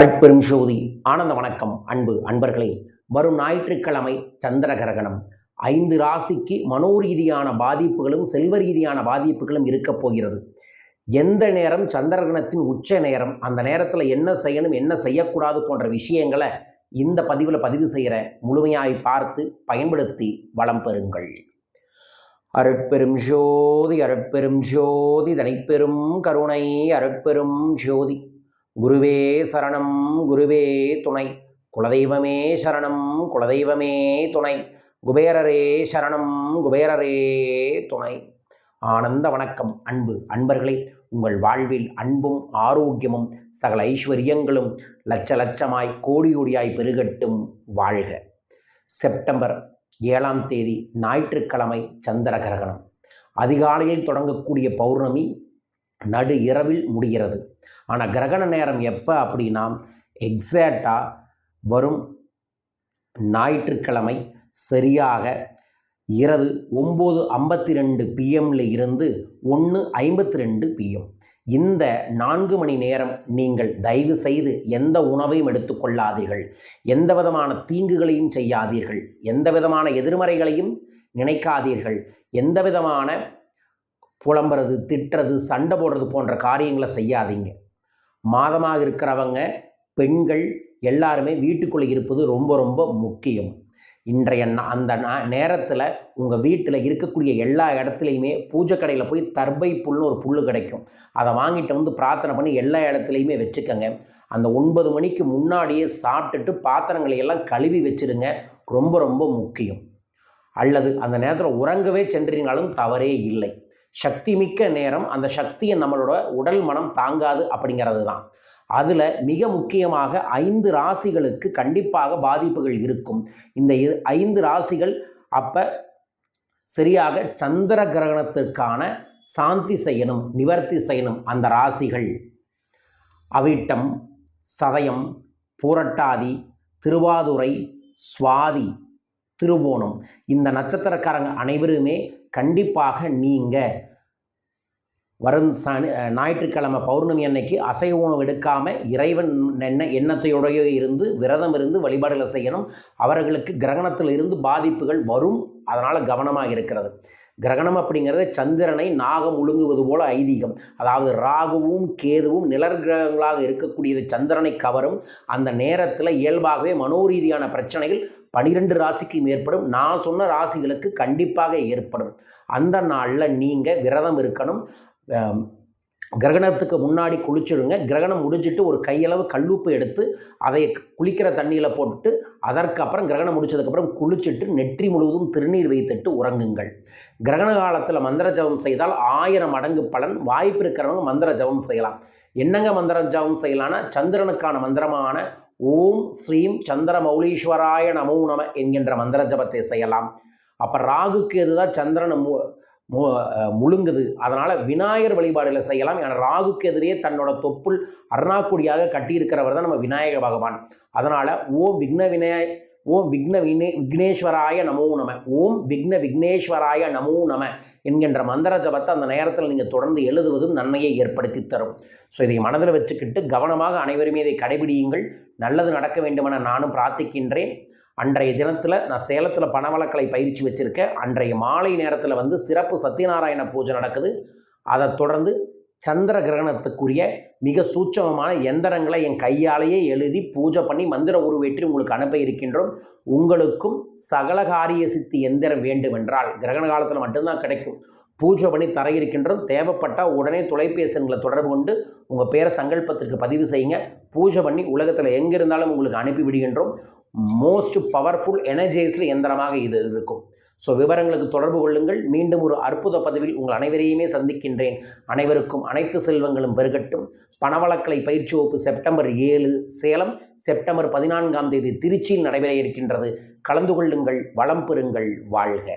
அருட்பெரும் ஜோதி ஆனந்த வணக்கம் அன்பு அன்பர்களே. வரும் ஞாயிற்றுக்கிழமை சந்திர கிரகணம் ஐந்து ராசிக்கு மனோரீதியான பாதிப்புகளும் செல்வ ரீதியான பாதிப்புகளும் இருக்கப் போகிறது. எந்த நேரம் சந்திரகிரகணத்தின் உச்ச நேரம் அந்த நேரத்தில் என்ன செய்யணும் என்ன செய்யக்கூடாது போன்ற விஷயங்களை இந்த பதிவில் பதிவு செய்கிற முழுமையாய் பார்த்து பயன்படுத்தி வளம் பெறுங்கள். அருட்பெரும் ஜோதி அருட்பெரும் ஜோதி தனிப்பெரும் கருணை அருட்பெரும் ஜோதி குருவே சரணம் குருவே துணை. குலதெய்வமே சரணம் குலதெய்வமே துணை. குபேரரே சரணம் குபேரரே துணை. ஆனந்த வணக்கம் அன்பு அன்பர்களே. உங்கள் வாழ்வில் அன்பும் ஆரோக்கியமும் சகல ஐஸ்வர்யங்களும் லட்ச லட்சமாய் கோடி கோடியாய் பெருகட்டும் வாழ்க. செப்டம்பர் ஏழாம் தேதி ஞாயிற்றுக்கிழமை சந்திர கிரகணம் அதிகாலையில் தொடங்கக்கூடிய பௌர்ணமி நடு இரவில் முடிகிறது. ஆனால் கிரகண நேரம் எப்போ அப்படின்னா எக்ஸாக்டாக வரும் ஞாயிற்றுக்கிழமை சரியாக இரவு ஒம்பது ஐம்பத்தி ரெண்டு பிஎம்ல இருந்து ஒன்று ஐம்பத்தி ரெண்டு பிஎம் இந்த நான்கு மணி நேரம் நீங்கள் தயவு செய்து எந்த உணவையும் எடுத்துக்கொள்ளாதீர்கள். எந்த விதமான தீங்குகளையும் செய்யாதீர்கள். எந்த விதமான எதிர்மறைகளையும் நினைக்காதீர்கள். எந்த விதமான புலம்புறது திட்டுறது சண்டை போடுறது போன்ற காரியங்களை செய்யாதீங்க. மாதமாக இருக்கிறவங்க பெண்கள் எல்லாருமே வீட்டுக்குள்ளே இருப்பது ரொம்ப ரொம்ப முக்கியம். இன்றைய அந்த நேரத்தில் உங்கள் வீட்டில் இருக்கக்கூடிய எல்லா இடத்துலையுமே பூஜை கடையில் போய் தர்பை புல்னு ஒரு புல் கிடைக்கும். அதை வாங்கிட்டு வந்து பிரார்த்தனை பண்ணி எல்லா இடத்துலையுமே வச்சுக்கோங்க. அந்த ஒன்பது மணிக்கு முன்னாடியே சாப்பிட்டுட்டு பாத்திரங்களை எல்லாம் கழுவி வச்சுருங்க. ரொம்ப ரொம்ப முக்கியம். அல்லது அந்த நேரத்தில் உறங்கவே சென்றீங்கனாலும் தவறே இல்லை. சக்தி மிக்க நேரம் அந்த சக்தியை நம்மளோட உடல் மனம் தாங்காது அப்படிங்கிறது தான். அதில் மிக முக்கியமாக ஐந்து ராசிகளுக்கு கண்டிப்பாக பாதிப்புகள் இருக்கும். இந்த ஐந்து ராசிகள் அப்போ சரியாக சந்திர கிரகணத்திற்கான சாந்தி செய்யணும் நிவர்த்தி செய்யணும் அந்த ராசிகள். அவிட்டம் சதயம் பூரட்டாதி திருவாதுரை சுவாதி திருவோணம். இந்த நட்சத்திரக்காரங்க அனைவருமே கண்டிப்பாக நீங்கள் வரும் சனி ஞாயிற்றுக்கிழமை பௌர்ணமி அன்னைக்கு அசைவ உணவு எடுக்காமல் இறைவன் என்ன எண்ணத்தையோடையோ இருந்து விரதம் இருந்து வழிபாடுகளை செய்யணும். அவர்களுக்கு கிரகணத்தில் இருந்து பாதிப்புகள் வரும். அதனால் கவனமாக இருக்கிறது. கிரகணம் அப்படிங்கிறது சந்திரனை நாகம் ஒழுங்குவது போல ஐதீகம். அதாவது ராகுவும் கேதுவும் நிலர் கிரகங்களாக இருக்கக்கூடியது சந்திரனை கவரும். அந்த நேரத்தில் இயல்பாகவே மனோரீதியான பிரச்சனைகள் பனிரெண்டு ராசிக்கும் ஏற்படும். நான் சொன்ன ராசிகளுக்கு கண்டிப்பாக ஏற்படும். அந்த நாளில் நீங்கள் விரதம் இருக்கணும். கிரகணத்துக்கு முன்னாடி குளிச்சிடுங்க. கிரகணம் முடிஞ்சிட்டு ஒரு கையளவு கல்லுப்பு எடுத்து அதை குளிக்கிற தண்ணியில் போட்டு அதற்கப்புறம் கிரகணம் முடிச்சதுக்கப்புறம் குளிச்சுட்டு நெற்றி முழுவதும் திருநீர் வைத்துட்டு உறங்குங்கள். கிரகண காலத்தில் மந்திர ஜபம் செய்தால் ஆயிரம் மடங்கு பலன். வாய்ப்பு இருக்கிறவங்க மந்திர ஜபம் செய்யலாம். என்னங்க மந்திர ஜபம் செய்யலாம்னா சந்திரனுக்கான மந்திரமான ஓம் ஸ்ரீம் சந்திர மௌலீஸ்வராய நமோ நம என்கின்ற மந்திர ஜபத்தை செய்யலாம். அப்போ ராகுக்கு எதுதான் சந்திரனை மு முழுங்குது அதனால் விநாயகர் வழிபாடுகளை செய்யலாம். ஏன்னா ராகுக்கு எதிரே தன்னோட தொப்புள் அருணாக்குடியாக கட்டியிருக்கிறவர் தான் நம்ம விநாயக பகவான். அதனால் ஓம் விக்ன விநாய ஓம் விக்ன வினே விக்னேஸ்வராய நமோ நம. ஓம் விக்ன விக்னேஸ்வராய நமோ நம என்கின்ற மந்திர ஜபத்தை அந்த நேரத்தில் நீங்கள் தொடர்ந்து எழுதுவதும் நன்மையை ஏற்படுத்தி தரும். ஸோ இதை மனதில் வச்சுக்கிட்டு கவனமாக அனைவருமே இதை கடைபிடியுங்கள். நல்லது நடக்க வேண்டுமென நானும் பிரார்த்திக்கின்றேன். அன்றைய தினத்தில் நான் சேலத்தில் பணவளக்கலை பயிற்சி வச்சுருக்கேன். அன்றைய மாலை நேரத்தில் வந்து சிறப்பு சத்யநாராயண பூஜை நடக்குது. அதை தொடர்ந்து சந்திர கிரகணத்துக்குரிய மிக சூட்சமமான எந்திரங்களை என் கையாலேயே எழுதி பூஜை பண்ணி மந்திர உருவேற்றி உங்களுக்கு அனுப்ப இருக்கின்றோம். உங்களுக்கும் சகலகாரிய சித்தி எந்திரம் வேண்டுமென்றால் கிரகண காலத்தில் மட்டும்தான் கிடைக்கும். பூஜை பண்ணி தர இருக்கின்றோம். தேவைப்பட்டால் உடனே தொலைபேசிகளை தொடர்பு கொண்டு உங்கள் பேரை சங்கல்பத்திற்கு பதிவு செய்யுங்க. பூஜை பண்ணி உலகத்தில் எங்கே இருந்தாலும் உங்களுக்கு அனுப்பி விடுகின்றோம். மோஸ்ட் பவர்ஃபுல் எனர்ஜைஸில் எந்திரமாக இது இருக்கும். ஸோ விவரங்களுக்கு தொடர்பு கொள்ளுங்கள். மீண்டும் ஒரு அற்புத பதவியில் உங்கள் அனைவரையுமே சந்திக்கின்றேன். அனைவருக்கும் அனைத்து செல்வங்களும் பெருகட்டும். பணவளக்கலை பயிற்சி வகுப்பு செப்டம்பர் ஏழு சேலம் செப்டம்பர் பதினான்காம் தேதி திருச்சியில் நடைபெற இருக்கின்றது. கலந்து கொள்ளுங்கள் வளம் பெறுங்கள் வாழ்க.